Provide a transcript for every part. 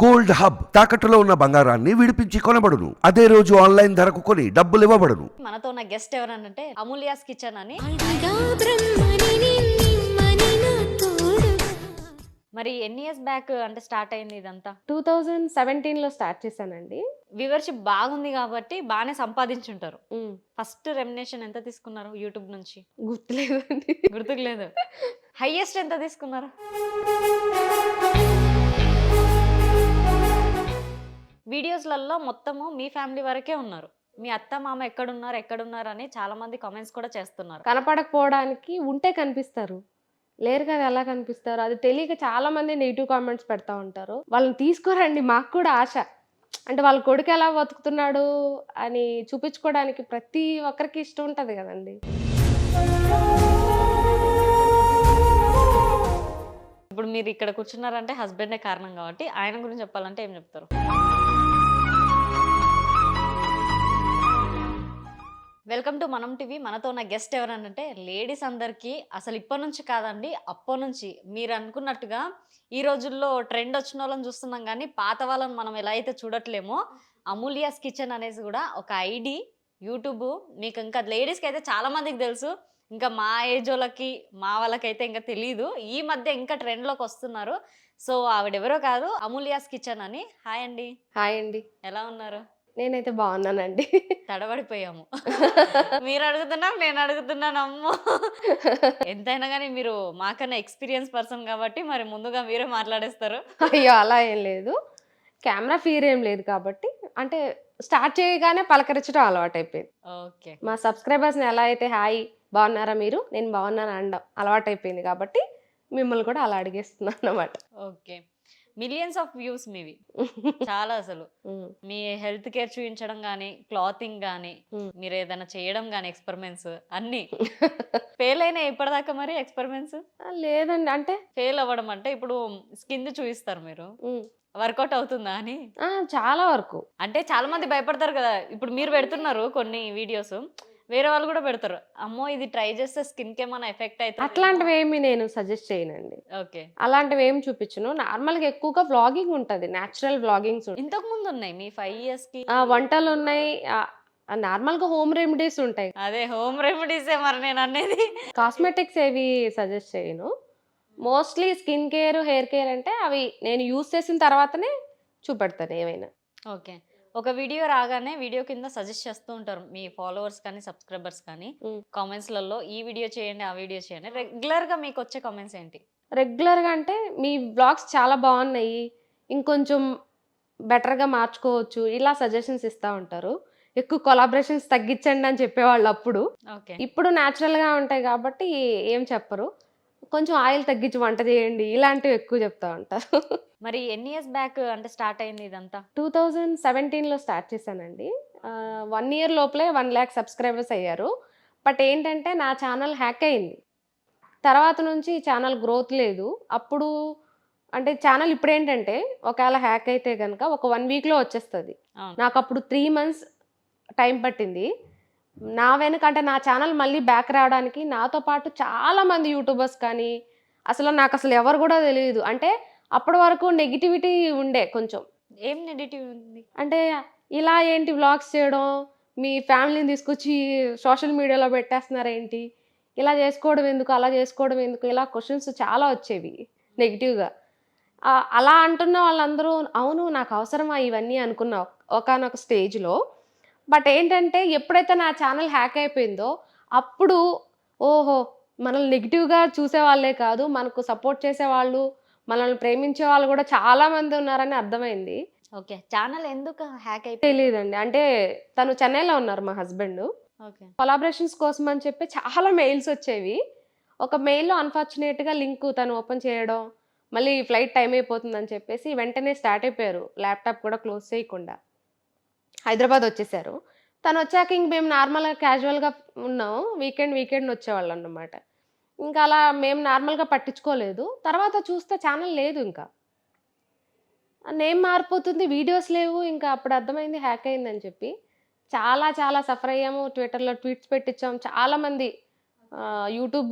Gold hub తాకట్టులో ఉన్న బంగారాన్ని విడిపించి కొనబడును. అదే రోజు ఆన్లైన్ ధరకు కొని డబ్బులు ఇవ్వబడును. మనతో ఉన్న గెస్ట్ ఎవరనంటే అమూల్యాస్ కిచెన్ అని. మరి ఎన్ని ఇయర్స్ బ్యాక్ అంటే స్టార్ట్ అయింది ఇదంతా? టూ థౌజండ్ సెవెంటీన్లో స్టార్ట్ చేశానండి. వ్యూవర్షిప్ బాగుంది కాబట్టి బాగానే సంపాదించుంటారు. ఫస్ట్ రెమినేషన్ ఎంత తీసుకున్నారు యూట్యూబ్ నుంచి? గుర్తులేదండి. గుర్తుకు లేదు. హైయెస్ట్ ఎంత తీసుకున్నారు? వీడియోస్లలో మొత్తము మీ ఫ్యామిలీ వరకే ఉన్నారు. మీ అత్త మామ ఎక్కడున్నారు ఎక్కడున్నారు అని చాలా మంది కామెంట్స్ కూడా చేస్తున్నారు. కనపడకపోవడానికి ఉంటే కనిపిస్తారు. లేరు కదా ఎలా కనిపిస్తారు. అది తెలియక చాలా మంది నెగిటివ్ కామెంట్స్ పెడతా ఉంటారు. వాళ్ళని తీసుకోరండి మాకు కూడా ఆశ. అంటే వాళ్ళ కొడుకు ఎలా బతుకుతున్నాడు అని చూపించుకోవడానికి ప్రతి ఒక్కరికి ఇష్టం ఉంటుంది కదండి. ఇప్పుడు మీరు ఇక్కడ కూర్చున్నారంటే హస్బెండే కారణం కాబట్టి ఆయన గురించి చెప్పాలంటే ఏం చెప్తారు? Welcome to Manam TV. మనతో ఉన్న గెస్ట్ ఎవరనంటే లేడీస్ అందరికీ అసలు ఇప్పటి నుంచి కాదండి అప్పటి నుంచి. మీరు అనుకున్నట్టుగా ఈ రోజుల్లో ట్రెండ్ వచ్చిన వాళ్ళని చూస్తున్నాం కానీ పాత వాళ్ళని మనం ఎలా అయితే చూడట్లేమో అమూల్యాస్ కిచెన్ అనేసి కూడా ఒక ఐడి యూట్యూబ్ మీకు ఇంకా లేడీస్కి అయితే చాలా మందికి తెలుసు. ఇంకా మా ఏజ్ వాళ్ళకి మా వాళ్ళకైతే ఇంకా తెలియదు ఈ మధ్య ఇంకా ట్రెండ్లోకి వస్తున్నారు. సో ఆవిడెవరో కాదు అమూల్యాస్ కిచెన్ అని. హాయ్ అండి. హాయ్ అండి. ఎలా ఉన్నారు? నేనైతే బాగున్నానండి. తడబడిపోయాము. మీరు అడుగుతున్నారు నేను అడుగుతున్నాను అమ్మో ఎంతైనా కానీ మీరు మాకన్నా ఎక్స్పీరియన్స్ పర్సన్ కాబట్టి మరి ముందుగా మీరే మాట్లాడేస్తారు. అయ్యో అలా ఏం లేదు. కెమెరా ఫీర్ ఏం లేదు కాబట్టి అంటే స్టార్ట్ చేయగానే పలకరించడం అలవాటు అయిపోయింది ఓకే. మా సబ్స్క్రైబర్స్ని ఎలా అయితే హాయ్ బాగున్నారా మీరు? నేను బాగున్నాను అనడం అలవాటు అయిపోయింది కాబట్టి మిమ్మల్ని కూడా అలా అడిగేస్తున్నాను అన్నమాట ఓకే. మిలియన్స్ ఆఫ్ వ్యూస్ మీవి. చాలా అసలు. మీ హెల్త్ కేర్ చూపించడం కానీ క్లాతింగ్ కానీ Hmm. మీరు ఏదైనా చేయడం కానీ ఎక్స్పెరిమెంట్స్ అన్ని. ఫెయిల్ అయినాయి ఇప్పటిదాకా మరి ఎక్స్పెరిమెంట్స్? లేదండి. అంటే ఫెయిల్ అవ్వడం అంటే ఇప్పుడు స్కిన్ చూపిస్తారు మీరు. వర్కౌట్ అవుతుందా అని? చాలా వరకు. అంటే చాలా మంది భయపడతారు కదా. ఇప్పుడు మీరు పెడుతున్నారు కొన్ని వీడియోస్. వేరే వాళ్ళు కూడా పెడతారు. అమ్మో ఇది ట్రై చేస్తే స్కిన్కి ఏమైనా ఎఫెక్ట్ అవుతుంది అట్లాంటివి ఏమి నేను సజెస్ట్ చేయనండి. ఓకే. అలాంటివి ఏమి చూపించను. నార్మల్గా ఎక్కువగా వ్లాగింగ్ ఉంటుంది న్యాచురల్ వ్లాగింగ్స్ ఇంతకు ముందు ఉన్నాయి మీ ఫైవ్ ఇయర్స్కి? వంటలు ఉన్నాయి నార్మల్గా హోమ్ రెమెడీస్ ఉంటాయి. అదే హోమ్ రెమెడీస్ మరి నేను అనేది. కాస్మెటిక్స్ ఏవి సజెస్ట్ చేయను. Mostly skin care hair care అంటే అవి నేను యూస్ చేసిన తర్వాతనే చూపెడతాను ఏమైనా ఓకే. ఒక వీడియో రాగానే వీడియో కింద సజెస్ట్ చేస్తూ ఉంటారు మీ ఫాలోవర్స్ కానీ సబ్స్క్రైబర్స్ కానీ. కామెంట్స్లలో ఈ వీడియో చేయండి ఆ వీడియో చేయండి. రెగ్యులర్గా మీకు వచ్చే కామెంట్స్ ఏంటి? రెగ్యులర్గా అంటే మీ బ్లాగ్స్ చాలా బాగున్నాయి. ఇంకొంచెం బెటర్గా మార్చుకోవచ్చు. ఇలా సజెషన్స్ ఇస్తూ ఉంటారు. ఎక్కువ కొలాబరేషన్స్ తగ్గించండి అని చెప్పేవాళ్ళు అప్పుడు. ఓకే. ఇప్పుడు న్యాచురల్గా ఉంటాయి కాబట్టి ఏం చెప్పరు. కొంచెం ఆయిల్ తగ్గించి వంట చేయండి ఇలాంటివి ఎక్కువ చెప్తా ఉంటారు. మరి ఎన్ని ఇయర్స్ బ్యాక్ అంటే స్టార్ట్ అయింది ఇదంతా? టూ థౌజండ్ సెవెంటీన్లో స్టార్ట్ చేశానండి. వన్ ఇయర్ లోపలే వన్ ల్యాక్ సబ్స్క్రైబర్స్ అయ్యారు. బట్ ఏంటంటే నా ఛానల్ హ్యాక్ అయింది. తర్వాత నుంచి ఛానల్ గ్రోత్ లేదు. అప్పుడు అంటే ఛానల్ ఇప్పుడు ఏంటంటే ఒకవేళ హ్యాక్ అయితే కనుక ఒక వన్ వీక్లో వచ్చేస్తుంది. నాకు అప్పుడు త్రీ మంత్స్ టైం పట్టింది. నా వెనుక అంటే నా ఛానల్ మళ్ళీ బ్యాక్ రావడానికి నాతో పాటు చాలా మంది యూట్యూబర్స్ కానీ అసలు నాకు అసలు ఎవరు కూడా తెలియదు. అంటే అప్పటి వరకు నెగిటివిటీ ఉండే కొంచెం. ఏం నెగిటివ్ ఉంది? అంటే ఇలా ఏంటి వ్లాగ్స్ చేయడం? మీ ఫ్యామిలీని తీసుకొచ్చి సోషల్ మీడియాలో పెట్టేస్తున్నారు ఏంటి? ఇలా చేసుకోవడం ఎందుకు? అలా చేసుకోవడం ఎందుకు? ఇలా క్వశ్చన్స్ చాలా వచ్చేవి నెగిటివ్గా అలా అంటున్న వాళ్ళందరూ అవును నాకు అవసరమా ఇవన్నీ? అనుకున్నా ఒకనొక స్టేజ్లో బట్ ఏంటంటే ఎప్పుడైతే నా ఛానల్ హ్యాక్ అయిపోయిందో అప్పుడు ఓహో మనల్ని నెగిటివ్గా చూసే వాళ్ళే కాదు మనకు సపోర్ట్ చేసే వాళ్ళు మనల్ని ప్రేమించే వాళ్ళు కూడా చాలా మంది ఉన్నారని అర్థమైంది. ఓకే ఛానల్ ఎందుకు హ్యాక్ అయిపోయింది తెలియదండి అంటే తను చెన్నైలో ఉన్నారు మా హస్బెండ్ ఓకే. కొలాబరేషన్స్ కోసం అని చెప్పి చాలా మెయిల్స్ వచ్చేవి. ఒక మెయిల్లో అన్ఫార్చునేట్గా లింక్ తను ఓపెన్ చేయడం మళ్ళీ ఫ్లైట్ టైం అయిపోతుందని చెప్పేసి వెంటనే స్టార్ట్ అయిపోయారు. ల్యాప్టాప్ కూడా క్లోజ్ చేయకుండా. హైదరాబాద్ వచ్చేసారు. తను వచ్చాక ఇంక మేము నార్మల్గా క్యాజువల్గా ఉన్నాం. వీకెండ్ వీకెండ్ వచ్చేవాళ్ళు అన్నమాట. ఇంకా అలా మేము నార్మల్గా పట్టించుకోలేదు. తర్వాత చూస్తే ఛానల్ లేదు ఇంకా. నేమ్ మారిపోతుంది వీడియోస్ లేవు. ఇంకా అప్పుడు అర్థమైంది హ్యాక్ అయిందని చెప్పి. చాలా చాలా సఫర్ అయ్యాము. ట్విట్టర్లో ట్వీట్స్ పెట్టించాం. చాలామంది యూట్యూబ్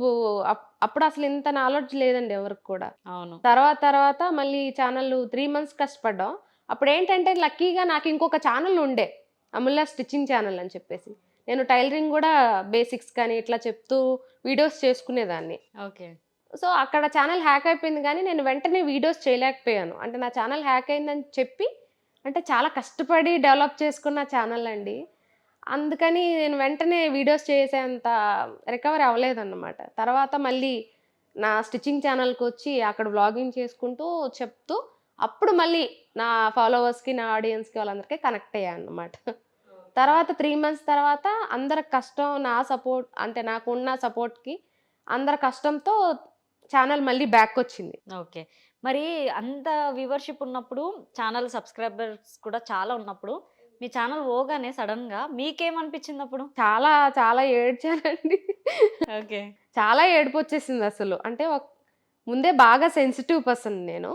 అప్పుడు అసలు ఇంత నాలెడ్జ్ లేదండి ఎవరికి కూడా. అవును. తర్వాత తర్వాత మళ్ళీ ఛానల్ త్రీ మంత్స్ కష్టపడ్డాం. అప్పుడు ఏంటంటే లక్కీగా నాకు ఇంకొక ఛానల్ ఉండే. అమూల్య స్టిచ్చింగ్ ఛానల్ అని చెప్పేసి. నేను టైలరింగ్ కూడా బేసిక్స్ కానీ ఇట్లా చెప్తూ వీడియోస్ చేసుకునేదాన్ని. ఓకే. సో అక్కడ ఛానల్ హ్యాక్ అయిపోయింది కానీ నేను వెంటనే వీడియోస్ చేయలేకపోయాను. అంటే నా ఛానల్ హ్యాక్ అయిందని చెప్పి అంటే చాలా కష్టపడి డెవలప్ చేసుకున్న ఛానల్ అండి. అందుకని నేను వెంటనే వీడియోస్ చేసేంత రికవర్ అవ్వలేదన్నమాట. తర్వాత మళ్ళీ నా స్టిచ్చింగ్ ఛానల్కి వచ్చి అక్కడ వ్లాగింగ్ చేసుకుంటూ చెప్తూ అప్పుడు మళ్ళీ నా ఫాలోవర్స్కి నా ఆడియన్స్కి వాళ్ళందరికీ కనెక్ట్ అయ్యాను అన్నమాట. తర్వాత త్రీ మంత్స్ తర్వాత అందరి కష్టం నా సపోర్ట్ అంటే నాకున్న సపోర్ట్కి అందరి కష్టంతో ఛానల్ మళ్ళీ బ్యాక్ వచ్చింది. ఓకే. మరి అంత వ్యూవర్షిప్ ఉన్నప్పుడు ఛానల్ సబ్స్క్రైబర్స్ కూడా చాలా ఉన్నప్పుడు మీ ఛానల్ పోగానే సడన్గా మీకేమనిపించింది అప్పుడు? చాలా చాలా ఏడ్చానండి. ఓకే. చాలా ఏడుపు వచ్చేసింది అసలు. అంటే ముందే బాగా సెన్సిటివ్ పర్సన్ నేను.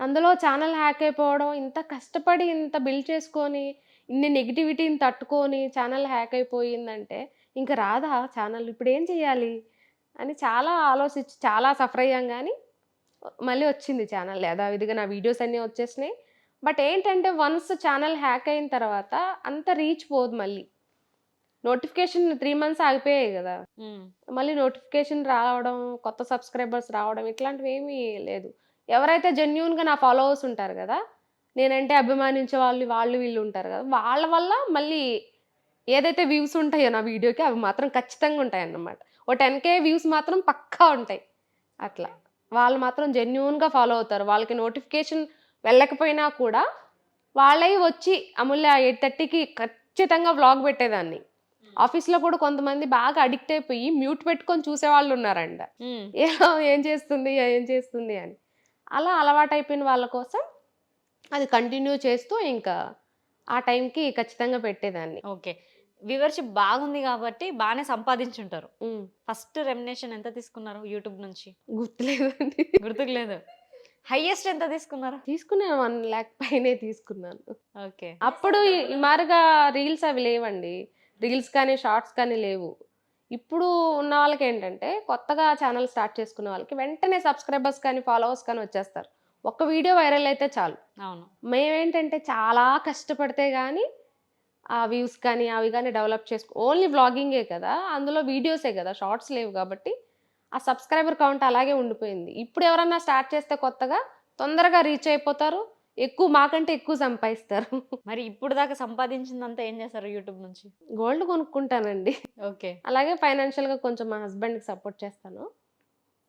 అందులో ఛానల్ హ్యాక్ అయిపోవడం ఇంత కష్టపడి ఇంత బిల్డ్ చేసుకొని ఇన్ని నెగిటివిటీని తట్టుకొని ఛానల్ హ్యాక్ అయిపోయిందంటే ఇంకా రాదా ఛానల్? ఇప్పుడు ఏం చేయాలి? అని చాలా ఆలోచించి చాలా సఫర్ అయ్యాం కానీ మళ్ళీ వచ్చింది ఛానల్. యథావిధిగా నా వీడియోస్ అన్నీ వచ్చేసినాయి. బట్ ఏంటంటే వన్స్ ఛానల్ హ్యాక్ అయిన తర్వాత అంత రీచ్ పోదు మళ్ళీ. నోటిఫికేషన్ త్రీ మంత్స్ ఆగిపోయాయి కదా. మళ్ళీ నోటిఫికేషన్ రావడం కొత్త సబ్స్క్రైబర్స్ రావడం ఇట్లాంటివి ఏమీ లేదు. ఎవరైతే జెన్యున్గా నా ఫాలోవర్స్ ఉంటారు కదా నేనంటే అభిమానించే వాళ్ళు వాళ్ళు వీళ్ళు ఉంటారు కదా వాళ్ళ వల్ల మళ్ళీ ఏదైతే వ్యూస్ ఉంటాయో నా వీడియోకి అవి మాత్రం ఖచ్చితంగా ఉంటాయి అన్నమాట ఓ టెన్ కే వ్యూస్ మాత్రం పక్కా ఉంటాయి. అట్లా. వాళ్ళు మాత్రం జెన్యున్గా ఫాలో అవుతారు. వాళ్ళకి నోటిఫికేషన్ వెళ్ళకపోయినా కూడా వాళ్ళవి వచ్చి అమూల్య ఎయిట్ థర్టీకి ఖచ్చితంగా వ్లాగ్ పెట్టేదాన్ని. ఆఫీస్లో కూడా కొంతమంది బాగా అడిక్ట్ అయిపోయి మ్యూట్ పెట్టుకొని చూసేవాళ్ళు ఉన్నారంట. ఉమ్, ఏమో ఏం చేస్తుంది ఏం చేస్తుంది అని. అలా అలవాటైపోయిన వాళ్ళ కోసం అది కంటిన్యూ చేస్తూ ఇంకా ఆ టైంకి ఖచ్చితంగా పెట్టేదాన్ని. ఓకే. వ్యూవర్షిప్ బాగుంది కాబట్టి బాగానే సంపాదించుంటారు. ఫస్ట్ రెమినేషన్ ఎంత తీసుకున్నారు యూట్యూబ్ నుంచి? గుర్తులేదండి. గుర్తుకు లేదు హైయెస్ట్ ఎంత తీసుకున్నారు? తీసుకున్నాను వన్ ల్యాక్ పైనే తీసుకున్నాను. ఓకే. అప్పుడు మారుగా రీల్స్ అవి లేవండి. రీల్స్ కానీ షార్ట్స్ కానీ లేవు. ఇప్పుడు ఉన్న వాళ్ళకి ఏంటంటే కొత్తగా ఛానల్ స్టార్ట్ చేసుకున్న వాళ్ళకి వెంటనే సబ్స్క్రైబర్స్ కానీ ఫాలోవర్స్ కానీ వచ్చేస్తారు. ఒక్క వీడియో వైరల్ అయితే చాలు. అవును. మేమేంటంటే చాలా కష్టపడితే కానీ ఆ వ్యూస్ కానీ అవి కానీ డెవలప్ చేసుకో ఓన్లీ వ్లాగింగే కదా అందులో వీడియోసే కదా షార్ట్స్ లేవు కాబట్టి ఆ సబ్స్క్రైబర్ కౌంట్ అలాగే ఉండిపోయింది. ఇప్పుడు ఎవరన్నా స్టార్ట్ చేస్తే కొత్తగా తొందరగా రీచ్ అయిపోతారు. ఎక్కువ మాకంటే ఎక్కువ సంపాదిస్తారు. మరి ఇప్పుడు దాకా సంపాదించిందంతా ఏం చేస్తారు యూట్యూబ్ నుంచి? గోల్డ్ కొనుక్కుంటానండి. ఓకే. అలాగే ఫైనాన్షియల్గా కొంచెం మా హస్బెండ్కి సపోర్ట్ చేస్తాను.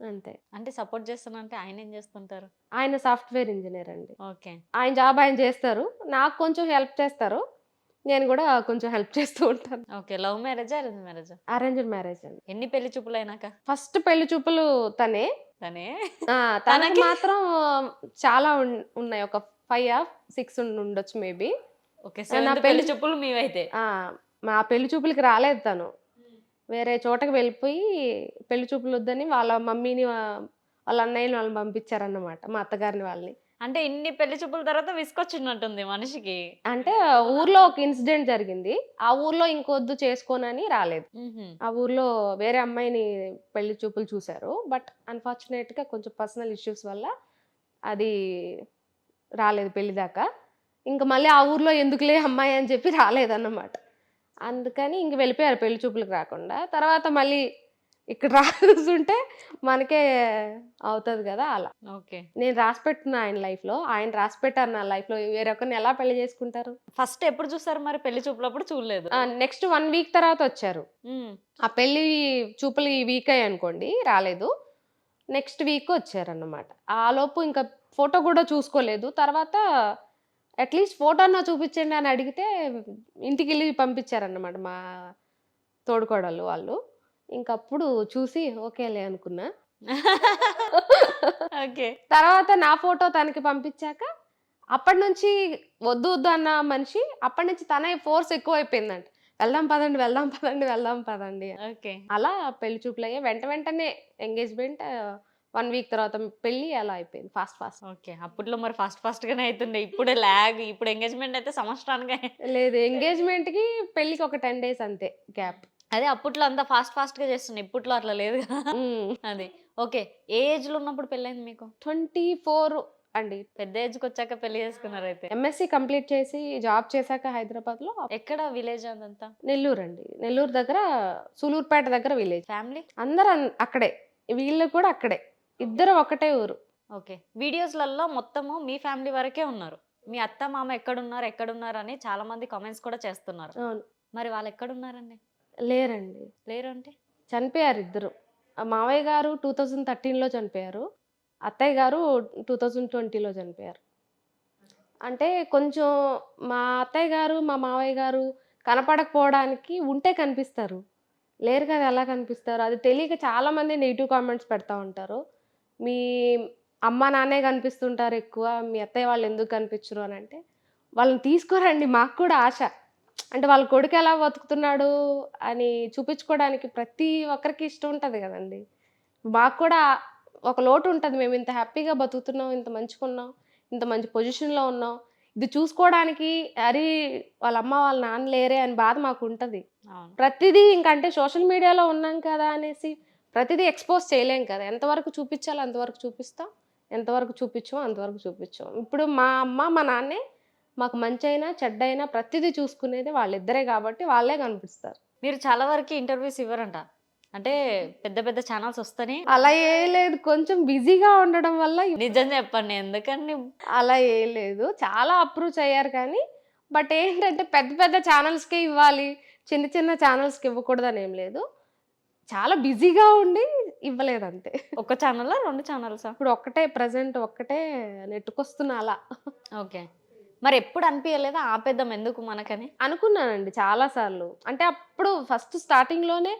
అంతే. అంటే సపోర్ట్ చేస్తానంటే ఆయన ఏం చేస్తుంటారు? ఆయన సాఫ్ట్వేర్ ఇంజనీర్ అండి. ఓకే. ఆయన జాబ్ ఆయన చేస్తారు. నాకు కొంచెం హెల్ప్ చేస్తారు. నేను కూడా కొంచెం హెల్ప్ చేస్తూ ఉంటాను. ఓకే లవ్ మ్యారేజా అరేంజ్ మ్యారేజా? అరేంజ్డ్ మ్యారేజ్ అండి. ఎన్ని పెళ్ళి చూపులు అయినాక ఫస్ట్ పెళ్ళి చూపులు తనే. తనే? ఆ, తనకి తనకి? మాత్రం చాలా ఉన్- ఉన్నాయి. ఒక ఫైవ్ సిక్స్ ఉండొచ్చు మేబీ ఓకే నా పెళ్ళి పెళ్ళి- చూపులు మీవైతే? మా పెళ్ళి చూపులకి రాలేదు తను. వేరే చోటకి వెళ్ళిపోయి పెళ్ళి చూపులు వద్దని వాళ్ళ మమ్మీని వా- వాళ్ళ అన్నయ్యని వాళ్ళని పంపించారన్నమాట. మా అత్తగారిని వాళ్ళని. అంటే ఇన్ని పెళ్ళి చూపుల తర్వాత విసుకొచ్చినట్టుంది మనిషికి. అంటే ఊర్లో ఒక ఇన్సిడెంట్ జరిగింది. ఆ ఊర్లో ఇంకొద్దు చేసుకోనని రాలేదు. ఆ ఊర్లో వేరే అమ్మాయిని పెళ్ళి చూపులు చూశారు. బట్ అన్ఫార్చునేట్గా కొంచెం పర్సనల్ ఇష్యూస్ వల్ల అది రాలేదు పెళ్ళి దాకా. ఇంకా మళ్ళీ ఆ ఊర్లో ఎందుకులే అమ్మాయి అని చెప్పి రాలేదన్నమాట. అందుకని ఇంక వెళ్ళిపోయారు పెళ్ళి చూపులకు రాకుండా. తర్వాత మళ్ళీ ఇక్కడ రాసుంటే మనకే అవుతుంది కదా అలా. ఓకే. నేను రాసి పెట్టున్నా ఆయన లైఫ్లో ఆయన రాసి పెట్టారు నా లైఫ్లో వేరొకరిని ఎలా పెళ్ళి చేసుకుంటారు? ఫస్ట్ ఎప్పుడు చూసారు మరి పెళ్ళి చూపులప్పుడు? చూడలేదు. నెక్స్ట్ వన్ వీక్ తర్వాత వచ్చారు. ఆ పెళ్ళి చూపులు ఈ వీక్ అయ్యి అనుకోండి రాలేదు. నెక్స్ట్ వీక్ వచ్చారన్నమాట. ఆ లోపు ఇంకా ఫోటో కూడా చూసుకోలేదు. తర్వాత అట్లీస్ట్ ఫోటో నా చూపించండి అని అడిగితే ఇంటికి వెళ్ళి పంపించారన్నమాట మా తోడుకోడలు వాళ్ళు. ఇంకప్పుడు చూసి ఓకేలే అనుకున్నా. ఓకే. తర్వాత నా ఫోటో తనకి పంపించాక అప్పటి నుంచి వద్దు వద్దు అన్న మనిషి అప్పటి నుంచి తన ఫోర్స్ ఎక్కువ అయిపోయిందంట వెళ్దాం పదండి వెళ్దాం పదండి వెళ్దాం పదండి. ఓకే. అలా పెళ్ళి చూపులు అయ్యాయి వెంట వెంటనే ఎంగేజ్మెంట్ వన్ వీక్ తర్వాత పెళ్ళి అలా అయిపోయింది ఫాస్ట్ ఫాస్ట్. ఓకే. అప్పట్లో మరి ఫాస్ట్ ఫాస్ట్ గానే అవుతుండే ఇప్పుడే ల్యాగ్ ఇప్పుడు ఎంగేజ్మెంట్ అయితే సంవత్సరానికి. లేదు ఎంగేజ్మెంట్కి పెళ్ళికి ఒక టెన్ డేస్ అంతే గ్యాప్. అదే అప్పట్లో అంతా ఫాస్ట్ ఫాస్ట్గా చేస్తున్నాయి ఇప్పట్లో అట్లా లేదు కదా. అది. ఓకే. ఏ ఏజ్లో ఉన్నప్పుడు పెళ్ళైంది మీకు? ట్వంటీ ఫోర్ అండి. పెద్ద ఏజ్కి వచ్చాక పెళ్ళి చేసుకున్నారు అయితే ఎంఎస్సి కంప్లీట్ చేసి జాబ్ చేశాక హైదరాబాద్లో ఎక్కడ విలేజ్ అదంతా? నెల్లూరు అండి. నెల్లూరు దగ్గర సూలూరుపేట దగ్గర విలేజ్. ఫ్యామిలీ? అందరూ అక్కడే. వీళ్ళు కూడా అక్కడే. ఇద్దరు ఒకటే ఊరు. ఓకే. వీడియోస్లలో మొత్తము మీ ఫ్యామిలీ వరకే ఉన్నారు. మీ అత్త మామ ఎక్కడున్నారు ఎక్కడున్నారు అని చాలా మంది కామెంట్స్ కూడా చేస్తున్నారు. మరి వాళ్ళు ఎక్కడున్నారండి? లేరండి. లేరు అంటే చనిపోయారు ఇద్దరు. మావయ్య గారు టూ థౌజండ్ థర్టీన్లో చనిపోయారు. అత్తయ్య గారు టూ థౌజండ్ ట్వంటీలో చనిపోయారు. అంటే కొంచెం మా అత్తయ్య గారు మా మావయ్య గారు కనపడకపోవడానికి ఉంటే కనిపిస్తారు. లేరు కదా ఎలా కనిపిస్తారు? అది తెలియక చాలామంది నెగిటివ్ కామెంట్స్ పెడతా ఉంటారు. మీ అమ్మ నాన్నే కనిపిస్తుంటారు ఎక్కువ మీ అత్తయ్య వాళ్ళు ఎందుకు కనిపించరు అని అంటే వాళ్ళని తీసుకోరండి మాకు కూడా ఆశ. అంటే వాళ్ళ కొడుకు ఎలా బతుకుతున్నాడు అని చూపించుకోవడానికి ప్రతి ఒక్కరికి ఇష్టం ఉంటుంది కదండి. మాకు కూడా ఒక లోటు ఉంటుంది. మేము ఇంత హ్యాపీగా బతుకుతున్నాం ఇంత మంచుకున్నాం ఇంత మంచి పొజిషన్లో ఉన్నాం. ఇది చూసుకోవడానికి అరే వాళ్ళ అమ్మ వాళ్ళ నాన్న లేరే అని బాధ మాకు ఉంటుంది. ప్రతిదీ ఇంకంటే సోషల్ మీడియాలో ఉన్నాం కదా అనేసి ప్రతిదీ ఎక్స్పోజ్ చేయలేం కదా. ఎంతవరకు చూపించాలో అంతవరకు చూపిస్తాం. ఎంతవరకు చూపించాం అంతవరకు చూపించాం. ఇప్పుడు మా అమ్మ మా నాన్నే మాకు మంచి అయినా చెడ్డ అయినా ప్రతిదీ చూసుకునేది వాళ్ళిద్దరే కాబట్టి వాళ్ళే కనిపిస్తారు. మీరు చాలా వరకు ఇంటర్వ్యూస్ ఇవ్వరంట. అంటే పెద్ద పెద్ద ఛానల్స్ వస్తానే అలా ఏ లేదు కొంచెం బిజీగా ఉండడం వల్ల నిజం చెప్పండి. ఎందుకని అలా ఏ లేదు చాలా అప్రూవ్ అయ్యారు కానీ బట్ ఏంటంటే పెద్ద పెద్ద ఛానల్స్కే ఇవ్వాలి. చిన్న చిన్న ఛానల్స్కి ఇవ్వకూడదని ఏం లేదు. చాలా బిజీగా ఉండి ఇవ్వలేదు అంతే ఒక ఛానల్? రెండు ఛానల్సా? ఇప్పుడు ఒక్కటే ప్రజెంట్ ఒక్కటే నెట్టుకొస్తున్నా అలా. ఓకే. మరి ఎప్పుడు అనిపించలేదా ఆపేద్దాం ఎందుకు మనకని? అనుకున్నానండి చాలాసార్లు. అంటే అప్పుడు ఫస్ట్ స్టార్టింగ్లోనే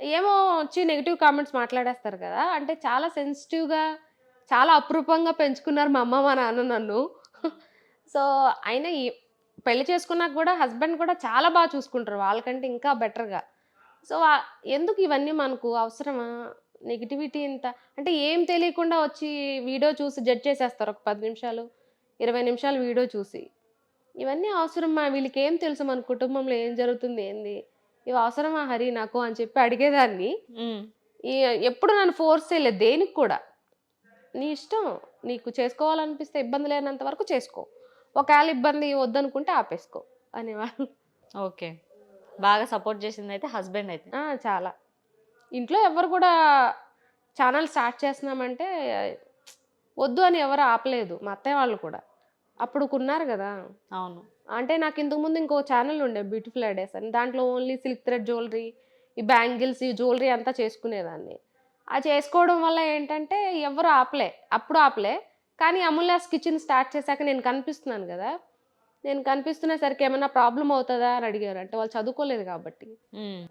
ఏమో వచ్చి నెగిటివ్ కామెంట్స్ మాట్లాడేస్తారు కదా. అంటే చాలా సెన్సిటివ్గా చాలా అపురూపంగా పెంచుకున్నారు మా అమ్మ మా నాన్న నన్ను. సో అయినా ఈ పెళ్ళి చేసుకున్నాక కూడా హస్బెండ్ కూడా చాలా బాగా చూసుకుంటారు. వాళ్ళకంటే ఇంకా బెటర్గా. సో ఎందుకు ఇవన్నీ మనకు అవసరమా? నెగిటివిటీ ఇంత అంటే ఏం తెలియకుండా వచ్చి వీడియో చూసి జడ్జ్ చేసేస్తారు. ఒక పది నిమిషాలు ఇరవై నిమిషాలు వీడియో చూసి. ఇవన్నీ అవసరమా వీళ్ళకి ఏం తెలుసు మన కుటుంబంలో ఏం జరుగుతుంది ఏంది? ఇవి అవసరమా హరి నాకు అని చెప్పి అడిగేదాన్ని. ఎప్పుడు నన్ను ఫోర్స్ చేయలేదు దేనికి కూడా. నీ ఇష్టం నీకు చేసుకోవాలనిపిస్తే ఇబ్బంది లేనంత వరకు చేసుకో. ఒకవేళ ఇబ్బంది వద్దనుకుంటే ఆపేసుకో అనేవాళ్ళు. ఓకే. బాగా సపోర్ట్ చేసింది అయితే హస్బెండ్ అయితే. చాలా. ఇంట్లో ఎవరు కూడా ఛానల్ స్టార్ట్ చేస్తున్నామంటే వద్దు అని ఎవరు ఆపలేదు మా అత్తయ్య వాళ్ళు కూడా. అప్పుడు ఉన్నారు కదా. అవును. అంటే నాకు ఇంతకు ముందు ఇంకో ఛానల్ ఉండే బ్యూటిఫుల్ ఐడియాస్ అని. దాంట్లో ఓన్లీ సిల్క్ థ్రెడ్ జ్యువెలరీ ఈ బ్యాంగిల్స్ ఈ జ్యువెలరీ అంతా చేసుకునేదాన్ని. ఆ చేసుకోవడం వల్ల ఏంటంటే ఎవరు ఆపలే అప్పుడు ఆపలే. కానీ అమూల్యాస్ కిచెన్ స్టార్ట్ చేశాక నేను కనిపిస్తున్నాను కదా. నేను కనిపిస్తున్నసరికి ఏమైనా ప్రాబ్లం అవుతుందా అని అడిగారు. అంటే వాళ్ళు చదువుకోలేదు కాబట్టి.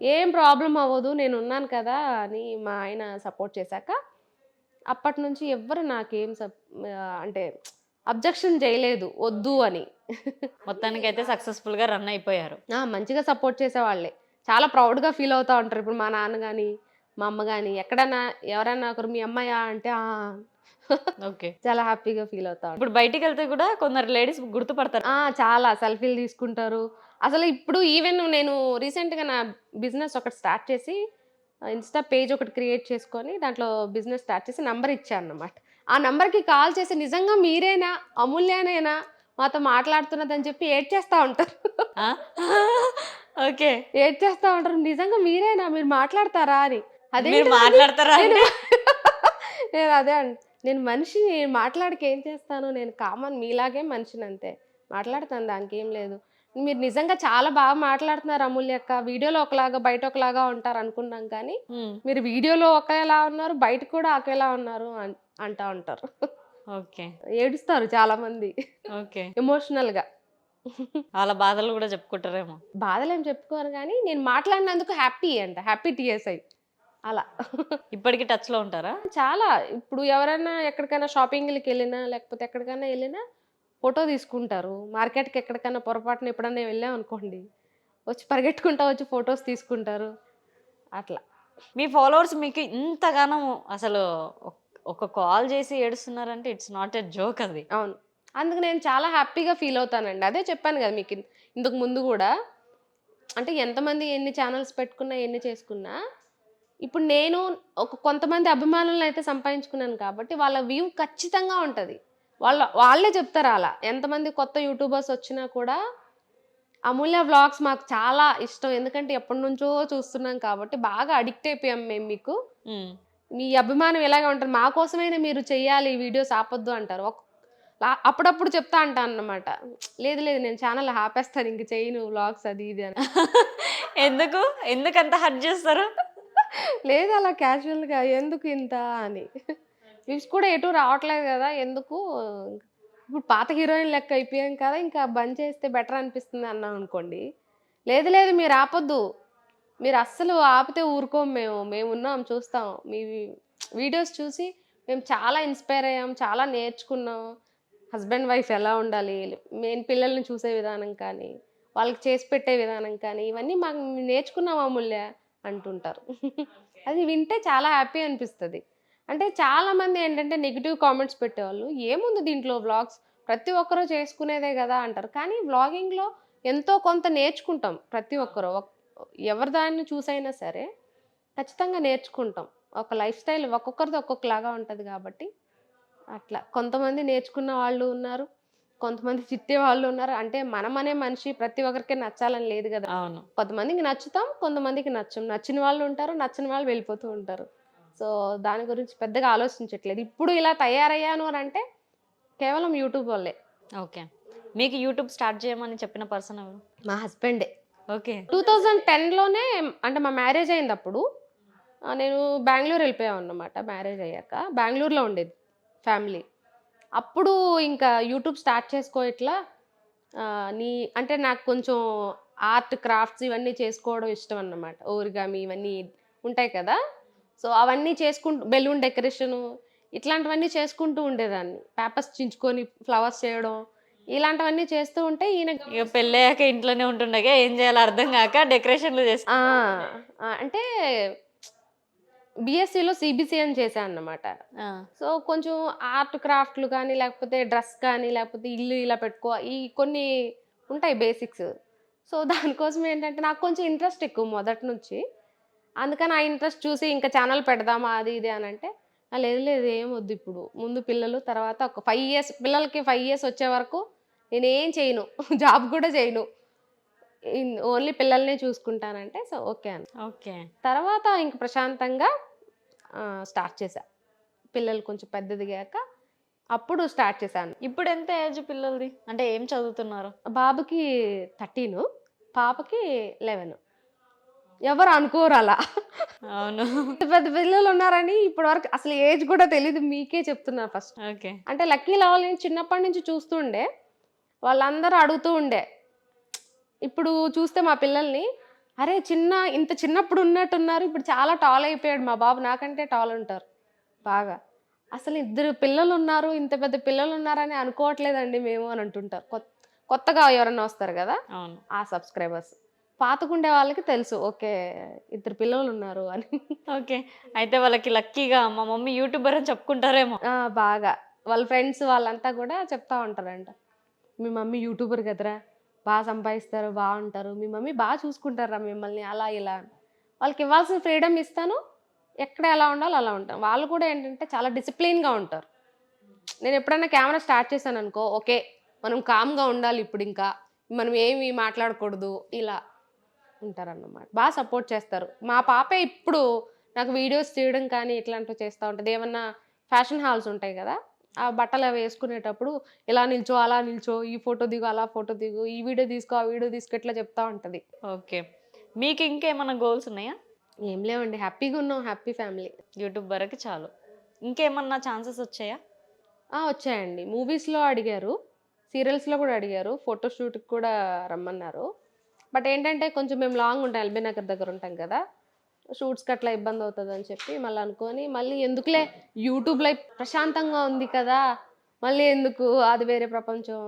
ఏం ప్రాబ్లం అవ్వదు నేను ఉన్నాను కదా అని మా ఆయన సపోర్ట్ చేశాక అప్పటి నుంచి ఎవ్వరు నాకేం అంటే అబ్జెక్షన్ చేయలేదు వద్దు అని. మొత్తానికి అయితే సక్సెస్ఫుల్గా రన్ అయిపోయారు. మంచిగా సపోర్ట్ చేసేవాళ్ళే. చాలా ప్రౌడ్గా ఫీల్ అవుతూ ఉంటారు. ఇప్పుడు మా నాన్న కానీ మా అమ్మ కానీ ఎక్కడన్నా ఎవరైనా ఒకరు మీ అమ్మాయా అంటే. ఓకే. చాలా హ్యాపీగా ఫీల్ అవుతా ఇప్పుడు బయటికి వెళ్తే కూడా కొందరు లేడీస్ గుర్తుపడతారు. చాలా సెల్ఫీలు తీసుకుంటారు. అసలు ఇప్పుడు ఈవెన్ నేను రీసెంట్గా నా బిజినెస్ ఒకటి స్టార్ట్ చేసి ఇన్స్టా పేజ్ ఒకటి క్రియేట్ చేసుకొని దాంట్లో బిజినెస్ స్టార్ట్ చేసి నంబర్ ఇచ్చాను అన్నమాట ఆ నంబర్కి కాల్ చేసి నిజంగా మీరేనా? అమూల్యనేనా? మాతో మాట్లాడుతున్నదని చెప్పి ఏడ్ చేస్తూ ఉంటారు? ఓకే. ఏడ్ చేస్తూ ఉంటారు. నిజంగా మీరేనా? మీరు మాట్లాడతారా? అని. అదే మీరు మాట్లాడతారా నేను అదే అండి నేను మనిషి నేను మాట్లాడక ఏం చేస్తాను? నేను కామన్ మీలాగే మనిషిని అంతే మాట్లాడతాను దానికి ఏం లేదు. మీరు నిజంగా చాలా బాగా మాట్లాడుతున్నారు అమూల్య అక్క. వీడియోలో ఒకలాగా బయట ఒకలాగా ఉంటారు అనుకున్నాం కానీ మీరు వీడియోలో ఒకేలా ఉన్నారు బయట కూడా ఒకేలా ఉన్నారు అంటా ఉంటారు. ఓకే. ఏడుస్తారు చాలా మంది ఓకే. ఎమోషనల్గా వాళ్ళ బాధలు కూడా చెప్పుకుంటారేమో. బాధలు ఏం చెప్పుకోరు కానీ నేను మాట్లాడినందుకు హ్యాపీ అంట. హ్యాపీ టీఎస్ఐ. అలా. ఇప్పటికి టచ్లో ఉంటారా? చాలా. ఇప్పుడు ఎవరైనా ఎక్కడికైనా షాపింగ్కి వెళ్ళినా లేకపోతే ఎక్కడికైనా వెళ్ళినా ఫోటో తీసుకుంటారు. మార్కెట్కి ఎక్కడికైనా పొరపాటున ఎప్పుడన్నా వెళ్ళాం అనుకోండి వచ్చి పరిగెట్టుకుంటా వచ్చి ఫొటోస్ తీసుకుంటారు. అట్లా. మీ ఫాలోవర్స్ మీకు ఇంతగానో అసలు ఒక్- కాల్ చేసి ఏడుస్తున్నారంటే ఇట్స్ నాట్ ఎ జోక్ అది. అవును. అందుకు నేను చాలా హ్యాపీగా ఫీల్ అవుతానండి. అదే చెప్పాను కదా మీకు ఇంతకు ముందు కూడా. అంటే ఎంతమంది ఎన్ని ఛానల్స్ పెట్టుకున్నా ఎన్ని చేసుకున్నా ఇప్పుడు నేను ఒక కొంతమంది అభిమానులను అయితే సంపాదించుకున్నాను కాబట్టి వాళ్ళ వ్యూ ఖచ్చితంగా ఉంటుంది. వాళ్ళ వాళ్ళే చెప్తారు అలా. ఎంతమంది కొత్త యూట్యూబర్స్ వచ్చినా కూడా అమూల్య వ్లాగ్స్ మాకు చాలా ఇష్టం. ఎందుకంటే ఎప్పటి నుంచో చూస్తున్నాం కాబట్టి బాగా అడిక్ట్ అయిపోయాం మేము మీకు. మీ అభిమానం ఇలాగే ఉంటుంది? మా కోసమైనా మీరు చెయ్యాలి ఈ వీడియోస్ ఆపొద్దు అంటారు. అప్పుడప్పుడు చెప్తా అంటాను అన్నమాట. లేదు లేదు నేను ఛానల్ ఆపేస్తాను ఇంక చేయను వ్లాగ్స్ అది ఇది అని. ఎందుకు? ఎందుకు అంత హర్ట్ చేస్తారు? లేదు అలా క్యాజువల్గా ఎందుకు ఇంత అని. వ్యూస్ కూడా ఎటు రావట్లేదు కదా ఎందుకు? ఇప్పుడు పాత హీరోయిన్ లెక్క అయిపోయాం కదా ఇంకా బంద్ చేస్తే బెటర్ అనిపిస్తుంది అన్నాం అనుకోండి. లేదు లేదు మీరు ఆపొద్దు. మీరు అస్సలు ఆపితే ఊరుకోం మేము. మేము ఉన్నాం చూస్తాం. మీ వీడియోస్ చూసి మేము చాలా ఇన్స్పైర్ అయ్యాం చాలా నేర్చుకున్నాం. హస్బెండ్ వైఫ్ ఎలా ఉండాలి? మెయిన్ పిల్లల్ని చూసే విధానం కానీ వాళ్ళకి చేసి పెట్టే విధానం కానీ ఇవన్నీ మాకు నేర్చుకున్నాం అమూల్య అంటుంటారు. అది వింటే చాలా హ్యాపీ అనిపిస్తుంది. అంటే చాలా మంది ఏంటంటే నెగిటివ్ కామెంట్స్ పెట్టేవాళ్ళు. ఏముంది దీంట్లో వ్లాగ్స్? ప్రతి ఒక్కరూ చేసుకునేదే కదా అంటారు. కానీ వ్లాగింగ్లో ఎంతో కొంత నేర్చుకుంటాం ప్రతి ఒక్కరు. ఒక్- ఎవరి దాన్ని చూసైనా సరే ఖచ్చితంగా నేర్చుకుంటాం. ఒక లైఫ్ స్టైల్ ఒక్కొక్కరిది ఒక్కొక్కలాగా ఉంటుంది కాబట్టి అట్లా. కొంతమంది నేర్చుకున్న వాళ్ళు ఉన్నారు. కొంతమంది చిట్టే వాళ్ళు ఉన్నారు. అంటే మనం అనే మనిషి ప్రతి ఒక్కరికి నచ్చాలని లేదు కదా. అవును. కొంతమందికి నచ్చుతాం కొంతమందికి నచ్చం. నచ్చిన వాళ్ళు ఉంటారు నచ్చిన వాళ్ళు వెళ్ళిపోతూ ఉంటారు. సో దాని గురించి పెద్దగా ఆలోచించట్లేదు. ఇప్పుడు ఇలా తయారయ్యాను అని అంటే కేవలం యూట్యూబ్ వల్లే. ఓకే. మీకు యూట్యూబ్ స్టార్ట్ చేయమని చెప్పిన పర్సన్ ఎవరు? మా హస్బెండే ఓకే. టూ థౌజండ్ టెన్లోనే అంటే మా మ్యారేజ్ అయింది అప్పుడు నేను బెంగళూరు వెళ్ళిపోయాను అన్నమాట. మ్యారేజ్ అయ్యాక బెంగళూరులో ఉండేది ఫ్యామిలీ. అప్పుడు ఇంకా యూట్యూబ్ స్టార్ట్ చేసుకో ఇట్లా నీ అంటే నాకు కొంచెం ఆర్ట్ క్రాఫ్ట్స్ ఇవన్నీ చేసుకోవడం ఇష్టం అన్నమాట. ఓరిగామి ఇవన్నీ ఉంటాయి కదా. సో అవన్నీ చేసుకుంటూ బెలూన్ డెకరేషను ఇట్లాంటివన్నీ చేసుకుంటూ ఉండేదాన్ని. పేపర్స్ చించుకొని ఫ్లవర్స్ చేయడం ఇలాంటివన్నీ చేస్తూ ఉంటే ఈయన పెళ్ళయ్యాక ఇంట్లోనే ఉంటుండగా ఏం చేయాలో అర్థం కాక డెకరేషన్లు చేసి అంటే బీఎస్సీలో సిబిసి అని చేశాను అన్నమాట ఆ, సో కొంచెం ఆర్ట్ క్రాఫ్ట్లు కానీ లేకపోతే డ్రెస్ కానీ లేకపోతే ఇల్లు ఇలా పెట్టుకో ఈ కొన్ని ఉంటాయి బేసిక్స్. సో దానికోసం ఏంటంటే నాకు కొంచెం ఇంట్రెస్ట్ ఎక్కువ మొదటి నుంచి. అందుకని ఆ ఇంట్రెస్ట్ చూసి ఇంకా ఛానల్ పెడదామా అది ఇది అని అంటే "ఆ, లేదు లేదు ఏం వద్దు ఇప్పుడు. ముందు పిల్లలు తర్వాత ఒక ఫైవ్ ఇయర్స్ పిల్లలకి ఫైవ్ ఇయర్స్ వచ్చే వరకు నేనేం చేయను జాబ్ కూడా చేయను. ఓన్లీ పిల్లల్నే చూసుకుంటానంటే సో ఓకే అని. ఓకే. తర్వాత ఇంక ప్రశాంతంగా స్టార్ట్ చేశా. పిల్లలు కొంచెం పెద్దదిగాక అప్పుడు స్టార్ట్ చేశాను. ఇప్పుడు ఎంత ఏజ్ పిల్లలది? అంటే ఏం చదువుతున్నారు? బాబుకి థర్టీన్ పాపకి లెవెన్ ఎవరు అనుకోరు అలా. అవును. పెద్ద పెద్ద పిల్లలు ఉన్నారని ఇప్పటి వరకు అసలు ఏజ్ కూడా తెలియదు మీకే చెప్తున్నా ఫస్ట్ ఓకే. అంటే లక్కీ లెవెల్ చిన్నప్పటి నుంచి చూస్తుండే వాళ్ళందరూ అడుగుతూ ఉండే. ఇప్పుడు చూస్తే మా పిల్లల్ని అరే చిన్న ఇంత చిన్నప్పుడు ఉన్నట్టున్నారు ఇప్పుడు చాలా టాల్ అయిపోయాడు మా బాబు నాకంటే టాల్ ఉంటారు. బాగా. అసలు ఇద్దరు పిల్లలు ఉన్నారు ఇంత పెద్ద పిల్లలు ఉన్నారని అనుకోవట్లేదండి మేము అని అంటుంటారు. కొత్త కొత్తగా ఎవరన్నా వస్తారు కదా ఆ సబ్స్క్రైబర్స్ పాతకుండే వాళ్ళకి తెలుసు ఓకే ఇద్దరు పిల్లలు ఉన్నారు అని. ఓకే అయితే వాళ్ళకి లక్కీగా మా మమ్మీ యూట్యూబర్ అని చెప్పుకుంటారేమో. ఆ, బాగా. వాళ్ళ ఫ్రెండ్స్ వాళ్ళంతా కూడా చెప్తా ఉంటారంట. మీ మమ్మీ యూట్యూబర్ కదరా బాగా సంపాదిస్తారు బాగుంటారు మీ మమ్మీ బాగా చూసుకుంటారా మిమ్మల్ని అలా ఇలా అని. వాళ్ళకి ఇవ్వాల్సిన ఫ్రీడమ్ ఇస్తాను. ఎక్కడ ఎలా ఉండాలో అలా ఉంటాను వాళ్ళు కూడా ఏంటంటే చాలా డిసిప్లిన్గా ఉంటారు. నేను ఎప్పుడైనా కెమెరా స్టార్ట్ చేశాను అనుకో ఓకే మనం కామ్గా ఉండాలి ఇప్పుడు ఇంకా. మనం ఏమి మాట్లాడకూడదు. ఇలా. ఉంటారన్నమాట. బాగా సపోర్ట్ చేస్తారు. మా పాపే ఇప్పుడు నాకు వీడియోస్ తీయడం కానీ ఇట్లాంటివి చేస్తూ ఉంటుంది. ఏమన్నా ఫ్యాషన్ హాల్స్ ఉంటాయి కదా ఆ బట్టలు అవి వేసుకునేటప్పుడు ఇలా నిల్చో అలా నిల్చో ఈ ఫోటో దిగు అలా ఫోటో దిగు ఈ వీడియో తీసుకో ఆ వీడియో తీసుకో ఇట్లా చెప్తా ఉంటుంది. ఓకే. మీకు ఇంకేమైనా గోల్స్ ఉన్నాయా? ఏం లేవండి. హ్యాపీగా ఉన్నాం. Happy family. యూట్యూబ్ వరకు చాలు. ఇంకేమన్నా ఛాన్సెస్ వచ్చాయా? వచ్చాయండి. మూవీస్లో అడిగారు. సీరియల్స్లో కూడా అడిగారు. ఫోటోషూట్కి కూడా రమ్మన్నారు. బట్ ఏంటంటే కొంచెం మేము లాంగ్ ఉంటాం ఎల్బీ నగర్ దగ్గర ఉంటాం కదా. షూట్స్కి అట్లా ఇబ్బంది అవుతుంది అని చెప్పి మళ్ళీ అనుకొని మళ్ళీ ఎందుకులే యూట్యూబ్లో ప్రశాంతంగా ఉంది కదా. మళ్ళీ ఎందుకు అది వేరే ప్రపంచం.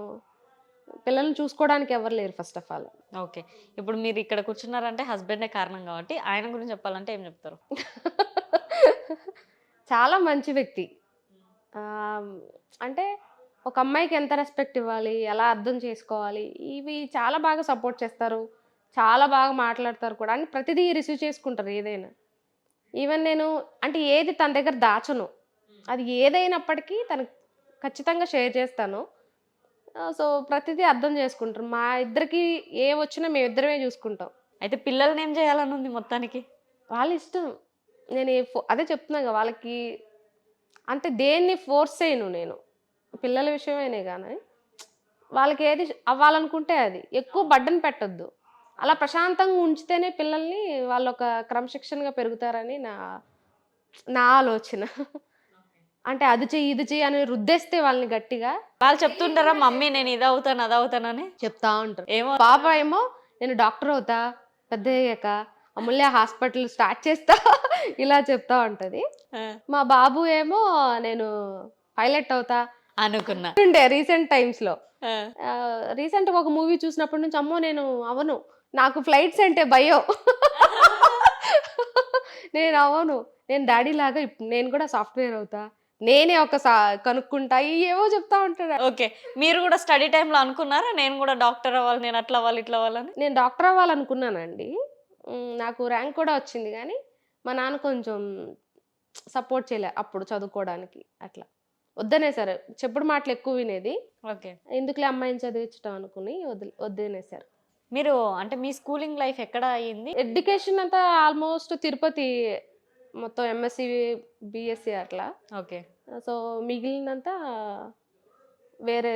పిల్లల్ని చూసుకోవడానికి ఎవరు లేరు ఫస్ట్ ఆఫ్ ఆల్ ఓకే ఇప్పుడు మీరు ఇక్కడ కూర్చున్నారంటే హస్బెండే కారణం కాబట్టి ఆయన గురించి చెప్పాలంటే ఏం చెప్తారు? చాలా మంచి వ్యక్తి. అంటే ఒక అమ్మాయికి ఎంత రెస్పెక్ట్ ఇవ్వాలి ఎలా అర్థం చేసుకోవాలి ఇవి చాలా బాగా సపోర్ట్ చేస్తారు. చాలా బాగా మాట్లాడతారు కూడా. అని ప్రతిదీ రిసీవ్ చేసుకుంటారు ఏదైనా. ఈవెన్ నేను అంటే ఏది తన దగ్గర దాచను. అది ఏదైనప్పటికీ తనకు ఖచ్చితంగా షేర్ చేస్తాను. సో ప్రతిదీ అర్థం చేసుకుంటారు. మా ఇద్దరికి ఏ వచ్చినా మేమిద్దరమే చూసుకుంటాం. అయితే పిల్లల్ని ఏం చేయాలని ఉంది మొత్తానికి? వాళ్ళ ఇష్టం. నేను అదే చెప్తున్నా కదా వాళ్ళకి అంటే దేన్ని ఫోర్స్ చేయను నేను. పిల్లల విషయమైనే కానీ వాళ్ళకి ఏది అవ్వాలనుకుంటే అది. ఎక్కువ బడ్డన్ పెట్టొద్దు. అలా ప్రశాంతంగా ఉంచితేనే పిల్లల్ని వాళ్ళు ఒక క్రమశిక్షణగా పెరుగుతారని నా నా ఆలోచన. అంటే అది చెయ్యి ఇది చెయ్యి అని రుద్దేస్తే వాళ్ళని గట్టిగా. వాళ్ళు చెప్తుంటారా మమ్మీ నేను ఇది అవుతాను అది అవుతానని చెప్తా ఉంటారు. ఏమో. పాప ఏమో నేను డాక్టర్ అవుతా పెద్ద అయ్యాక అమూల్య హాస్పిటల్ స్టార్ట్ చేస్తా ఇలా చెప్తా ఉంటది. మా బాబు ఏమో నేను పైలట్ అవుతా అనుకున్నా. ఉండే రీసెంట్ టైమ్స్లో రీసెంట్ ఒక మూవీ చూసినప్పటి నుంచి అమ్మో నేను అవను నాకు ఫ్లైట్స్ అంటే భయం. నేను అవను. నేను డాడీ లాగా నేను కూడా సాఫ్ట్వేర్ అవుతా. నేనే ఒక సా- కనుక్కుంటా. ఏవో చెప్తా ఉంటాడు. ఓకే. మీరు కూడా స్టడీ టైంలో అనుకున్నారా? నేను కూడా డాక్టర్ అవ్వాలి నేను అట్లా అవ్వాలి ఇట్లా అవ్వాలని నేను డాక్టర్ అవ్వాలనుకున్నానండి. నాకు ర్యాంక్ కూడా వచ్చింది కానీ మా నాన్న కొంచెం సపోర్ట్ చేయలే అప్పుడు చదువుకోవడానికి అట్లా. వద్దనే సరే. చెప్పుడు మాటలు ఎక్కువ వినేది. ఓకే. ఎందుకులే అమ్మాయిని చదివించడం అనుకుని వదిలి వద్దనేసారు మీరు అంటే మీ స్కూలింగ్ లైఫ్ ఎక్కడ అయ్యింది? ఎడ్యుకేషన్ అంతా ఆల్మోస్ట్ తిరుపతి మొత్తం ఎంఎస్సి బిఎస్సి అట్లా. ఓకే. సో మిగిలినంతా వేరే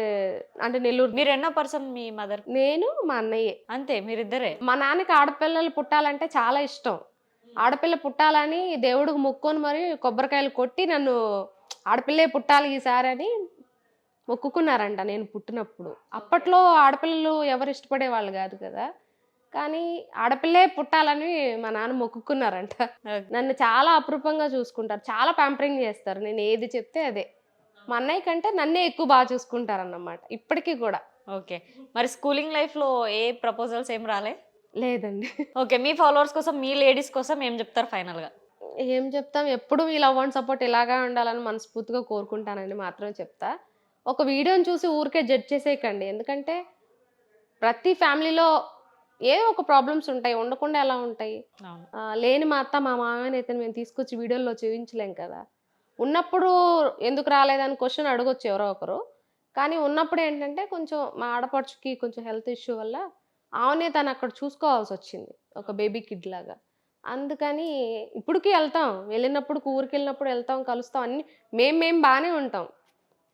అంటే నెల్లూరు. మీరు ఎన్నో పర్సన్ మీ మదర్? నేను మా అన్నయ్యే. అంతే మీరిద్దరే. మా నాన్నకి ఆడపిల్లలు పుట్టాలంటే చాలా ఇష్టం. ఆడపిల్ల పుట్టాలని దేవుడికి మొక్కుకొని మరి కొబ్బరికాయలు కొట్టి నన్ను ఆడపిల్లే పుట్టాలి ఈసారి అని మొక్కుకున్నారంట నేను పుట్టినప్పుడు. అప్పట్లో ఆడపిల్లలు ఎవరు ఇష్టపడే వాళ్ళు కాదు కదా. కానీ ఆడపిల్లే పుట్టాలని మా నాన్న మొక్కుకున్నారంట. నన్ను చాలా అపురూపంగా చూసుకుంటారు. చాలా ప్యాంపరింగ్ చేస్తారు. నేను ఏది చెప్తే అదే. మా అన్నయ్య కంటే నన్నే ఎక్కువ బాగా చూసుకుంటారు అన్నమాట ఇప్పటికీ కూడా. ఓకే. మరి స్కూలింగ్ లైఫ్లో ఏ ప్రపోజల్స్ ఏం రాలే? లేదండి. ఓకే. మీ ఫాలోవర్స్ కోసం మీ లేడీస్ కోసం ఏం చెప్తారు ఫైనల్గా ఏం చెప్తాం? ఎప్పుడు మీ లవ్ అండ్ సపోర్ట్ ఇలాగా ఉండాలని మనస్ఫూర్తిగా కోరుకుంటానని మాత్రమే చెప్తా. ఒక వీడియోని చూసి ఊరికే జడ్జ్ చేసేయకండి. ఎందుకంటే ప్రతి ఫ్యామిలీలో ఏదో ఒక ప్రాబ్లమ్స్ ఉంటాయి ఉండకుండా ఎలా ఉంటాయి? లేని మా అత్త మా మామయ్యని అయితే మేము తీసుకొచ్చి వీడియోలో చూపించలేం కదా. ఉన్నప్పుడు ఎందుకు రాలేదని క్వశ్చన్ అడగొచ్చు ఎవరో ఒకరు. కానీ ఉన్నప్పుడు ఏంటంటే కొంచెం మా ఆడపడుచుకి కొంచెం హెల్త్ ఇష్యూ వల్ల ఆమెనే తను అక్కడ చూసుకోవాల్సి వచ్చింది. ఒక బేబీ కిడ్ లాగా. అందుకని ఇప్పటికీ వెళ్తాం. వెళ్ళినప్పుడు ఊరికి వెళ్ళినప్పుడు వెళ్తాం కలుస్తాం. అన్ని మేం మేం బాగానే ఉంటాం.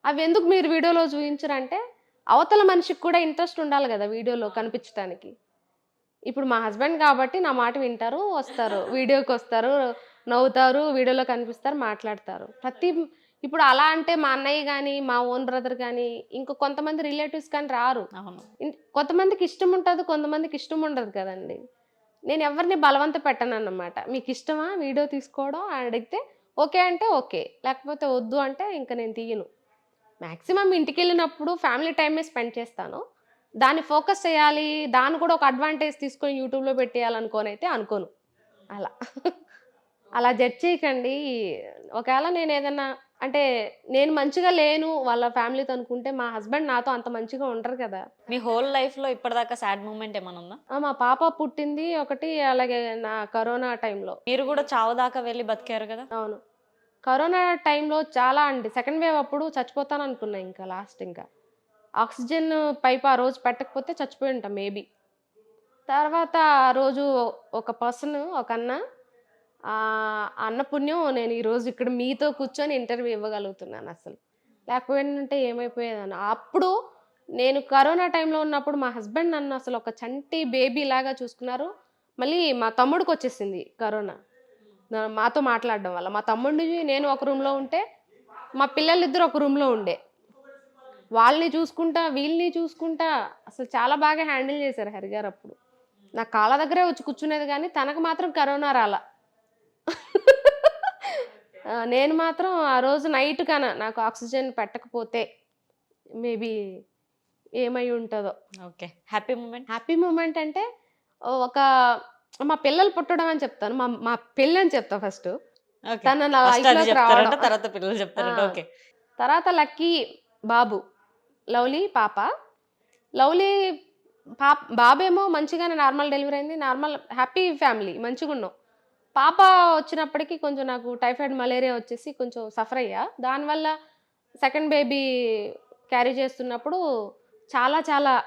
అవి ఎందుకు మీరు వీడియోలో చూపించరంటే అవతల మనిషికి కూడా ఇంట్రెస్ట్ ఉండాలి కదా వీడియోలో కనిపించడానికి ఇప్పుడు మా హస్బెండ్ కాబట్టి నా మాట వింటారు వస్తారు వీడియోకి వస్తారు నవ్వుతారు వీడియోలో కనిపిస్తారు మాట్లాడతారు. ప్రతి ఇప్పుడు అలా అంటే మా అన్నయ్య కానీ మా ఓన్ బ్రదర్ కానీ ఇంకో కొంతమంది రిలేటివ్స్ కానీ రారు. కొంతమందికి ఇష్టం ఉంటుంది కొంతమందికి ఇష్టం ఉండదు కదండి. నేను ఎవరిని బలవంత పెట్టను అన్నమాట మీకు ఇష్టమా? వీడియో తీసుకోవడం అని అడిగితే ఓకే అంటే ఓకే. లేకపోతే వద్దు అంటే ఇంకా నేను తీయను. మ్యాక్సిమం ఇంటికి వెళ్ళినప్పుడు ఫ్యామిలీ టైమే స్పెండ్ చేస్తాను. దాన్ని ఫోకస్ చేయాలి దాన్ని కూడా ఒక అడ్వాంటేజ్ తీసుకొని యూట్యూబ్లో పెట్టేయాలనుకోని అయితే అనుకోను. అలా. అలా జడ్జ్ చేయకండి. ఒకవేళ నేను ఏదన్నా అంటే నేను మంచిగా లేను వాళ్ళ ఫ్యామిలీతో అనుకుంటే మా హస్బెండ్ నాతో అంత మంచిగా ఉండరు కదా. మీ హోల్ లైఫ్లో ఇప్పటిదాకా సాడ్ మూమెంట్ ఏమైనా ఉందా? మా పాప పుట్టింది ఒకటి అలాగే నా కరోనా టైంలో. మీరు కూడా చావు దాకా వెళ్ళి బతికారు కదా? అవును. కరోనా టైంలో చాలా అండి. సెకండ్ వేవ్ అప్పుడు చచ్చిపోతాను అనుకున్నా ఇంకా లాస్ట్ ఇంకా. ఆక్సిజన్ పైప్ ఆ రోజు పెట్టకపోతే చచ్చిపోయి ఉంటాం మేబీ. తర్వాత ఆ రోజు ఒక పర్సన్ ఒక అన్న అన్న పుణ్యం నేను ఈరోజు ఇక్కడ మీతో కూర్చొని ఇంటర్వ్యూ ఇవ్వగలుగుతున్నాను అసలు. లేకపోయిందంటే ఏమైపోయేదాన్ని? అప్పుడు నేను కరోనా టైంలో ఉన్నప్పుడు మా హస్బెండ్ నన్ను అసలు ఒక చంటి బేబీ లాగా చూసుకున్నారు. మళ్ళీ మా తమ్ముడికి వచ్చేసింది కరోనా. మాతో మాట్లాడడం వల్ల. మా తమ్ముడిని నేను ఒక రూమ్లో ఉంటే మా పిల్లలిద్దరు ఒక రూమ్లో ఉండే. వాళ్ళని చూసుకుంటా వీళ్ళని చూసుకుంటా అసలు చాలా బాగా హ్యాండిల్ చేశారు హరిగారు అప్పుడు. నా కాళ్ళ దగ్గరే వచ్చి కూర్చునేది కానీ తనకు మాత్రం కరోనా రాలా. నేను మాత్రం ఆ రోజు నైట్ కన నాకు ఆక్సిజన్ పెట్టకపోతే మేబీ ఏమై ఉంటుందో. Okay. Happy moment? Happy moment అంటే ఒక మా పిల్లలు పుట్టడం అని చెప్తాను. మా మా పెళ్ళి అని చెప్తా ఫస్ట్ తన. తర్వాత పిల్లలు చెప్తారంట. ఓకే. తర్వాత లక్కీ బాబు లవ్లీ పాప. లవ్లీ పాప బాబేమో మంచిగానే నార్మల్ డెలివరీ అయింది. నార్మల్ హ్యాపీ ఫ్యామిలీ మంచిగా ఉన్నాం. పాప వచ్చినప్పటికీ కొంచెం నాకు టైఫాయిడ్ మలేరియా వచ్చేసి కొంచెం సఫర్ అయ్యా. దానివల్ల సెకండ్ బేబీ క్యారీ చేస్తున్నప్పుడు చాలా చాలా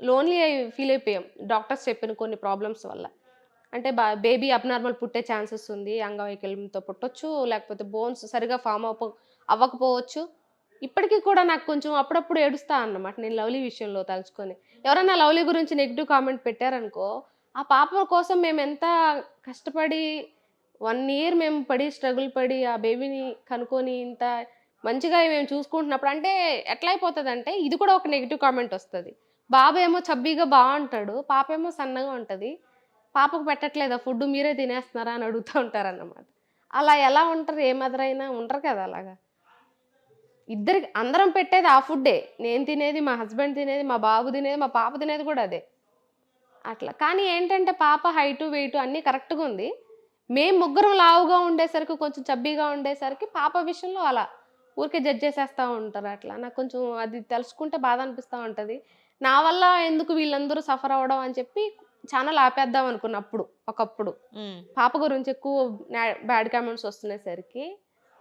లోన్లీ అయి ఫీల్ అయిపోయాం డాక్టర్స్ చెప్పిన కొన్ని ప్రాబ్లమ్స్ వల్ల. అంటే బా బేబీ అబ్నార్మల్ పుట్టే ఛాన్సెస్ ఉంది అంగవైకల్యంతో పుట్టొచ్చు లేకపోతే బోన్స్ సరిగా ఫామ్ అవ్వ అవ్వకపోవచ్చు. ఇప్పటికీ కూడా నాకు కొంచెం అప్పుడప్పుడు ఏడుస్తా అన్నమాట నేను లవ్లీ విషయంలో తలుచుకొని. ఎవరైనా లవ్లీ గురించి నెగిటివ్ కామెంట్ పెట్టారనుకో ఆ పాప కోసం మేము ఎంత కష్టపడి వన్ ఇయర్ మేము పడి స్ట్రగుల్ పడి ఆ బేబీని కనుక్కొని ఇంత మంచిగా మేము చూసుకుంటున్నప్పుడు అంటే ఎట్లా అయిపోతుంది అంటే ఇది కూడా ఒక నెగిటివ్ కామెంట్ వస్తుంది. బాబు ఏమో చబ్బీగా బాగుంటాడు పాప ఏమో సన్నగా ఉంటుంది. పాపకు పెట్టట్లేదా ఫుడ్ మీరే తినేస్తున్నారా అని అడుగుతూ ఉంటారు అన్నమాట అలా ఎలా ఉంటారు? ఏ మదరైనా ఉంటారు కదా అలాగా. ఇద్దరికి అందరం పెట్టేది ఆ ఫుడ్డే నేను తినేది మా హస్బెండ్ తినేది మా బాబు తినేది మా పాప తినేది కూడా అదే. అట్లా. కానీ ఏంటంటే పాప హైటు వెయిట్ అన్నీ కరెక్ట్గా ఉంది. మేము ముగ్గురం లావుగా ఉండేసరికి కొంచెం చబ్బీగా ఉండేసరికి పాప విషయంలో అలా. ఊరికే జడ్జ్ చేసేస్తూ ఉంటారు అట్లా. నాకు కొంచెం అది తెలుసుకుంటే బాధ అనిపిస్తూ ఉంటుంది. నా వల్ల ఎందుకు వీళ్ళందరూ సఫర్ అవ్వడం అని చెప్పి ఛానల్ ఆపేద్దాం అనుకున్నప్పుడు ఒకప్పుడు. పాప గురించి ఎక్కువ బ్యాడ్ కామెంట్స్ వస్తునేసరికి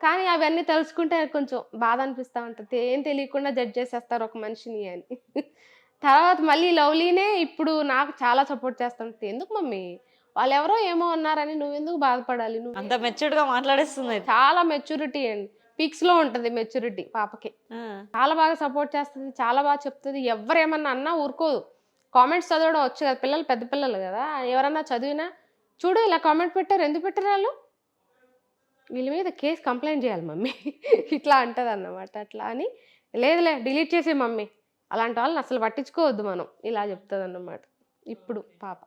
కానీ అవన్నీ తెలుసుకుంటే కొంచెం బాధ అనిపిస్తూ ఉంటుంది. ఏం తెలియకుండా జడ్జ్ చేసేస్తారు ఒక మనిషిని అని. తర్వాత మళ్ళీ లవ్లీనే ఇప్పుడు నాకు చాలా సపోర్ట్ చేస్తుంటుంది. ఎందుకు మమ్మీ? వాళ్ళు ఎవరో ఏమో అన్నారని నువ్వెందుకు బాధపడాలి? నువ్వు అంత మెచ్యూర్డ్గా మాట్లాడేస్తుంది. చాలా మెచ్యూరిటీ అండి. పీక్స్లో ఉంటుంది మెచ్యూరిటీ పాపకి. చాలా బాగా సపోర్ట్ చేస్తుంది చాలా బాగా చెప్తుంది. ఎవరు ఏమన్నా అన్నా ఊరుకోదు. కామెంట్స్ చదవడం వచ్చు కదా పిల్లలు పెద్ద పిల్లలు కదా. ఎవరన్నా చదివినా చూడు ఇలా కామెంట్ పెట్టారు ఎందుకు పెట్టారు వాళ్ళు? వీళ్ళ మీద కేసు కంప్లైంట్ చేయాలి మమ్మీ. ఇట్లా అంటది అన్నమాట అట్లా అని. లేదులే డిలీట్ చేసే మమ్మీ. అలాంటి వాళ్ళని అసలు పట్టించుకోవద్దు మనం. ఇలా చెప్తుంది అన్నమాట ఇప్పుడు పాప.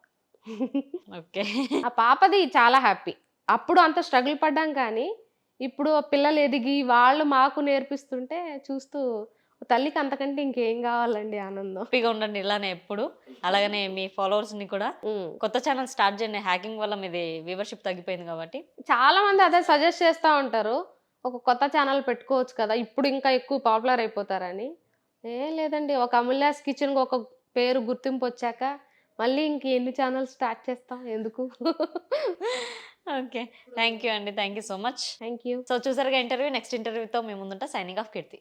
ఓకే. ఆ పాపది చాలా హ్యాపీ. అప్పుడు అంత స్ట్రగుల్ పడ్డాం కానీ ఇప్పుడు పిల్లలు ఎదిగి వాళ్ళు మాకు నేర్పిస్తుంటే చూస్తూ తల్లికి అంతకంటే ఇంకేం కావాలండి ఆనందం. హ్యాపీగా ఉండండి ఇలానే ఎప్పుడు. అలాగనే మీ ఫాలోవర్స్ని కూడా. కొత్త ఛానల్ స్టార్ట్ చేయండి. హ్యాకింగ్ వల్ల మీది వ్యూవర్షిప్ తగ్గిపోయింది కాబట్టి. చాలా మంది అదే సజెస్ట్ చేస్తూ ఉంటారు. ఒక కొత్త ఛానల్ పెట్టుకోవచ్చు కదా ఇప్పుడు ఇంకా ఎక్కువ పాపులర్ అయిపోతారని. ఏం లేదండి ఒక అమూల్యాస్ కిచెన్కి ఒక పేరు గుర్తింపు వచ్చాక మళ్ళీ ఇంక ఎన్ని ఛానల్స్ స్టార్ట్ చేస్తాం? ఎందుకు? ఓకే. థ్యాంక్ యూ అండి. Thank you so much. Thank you so చూసారుగా ఇంటర్వ్యూ నెక్స్ట్ ఇంటర్వ్యూతో మేము ముందుంటా. Signing off Keerthi.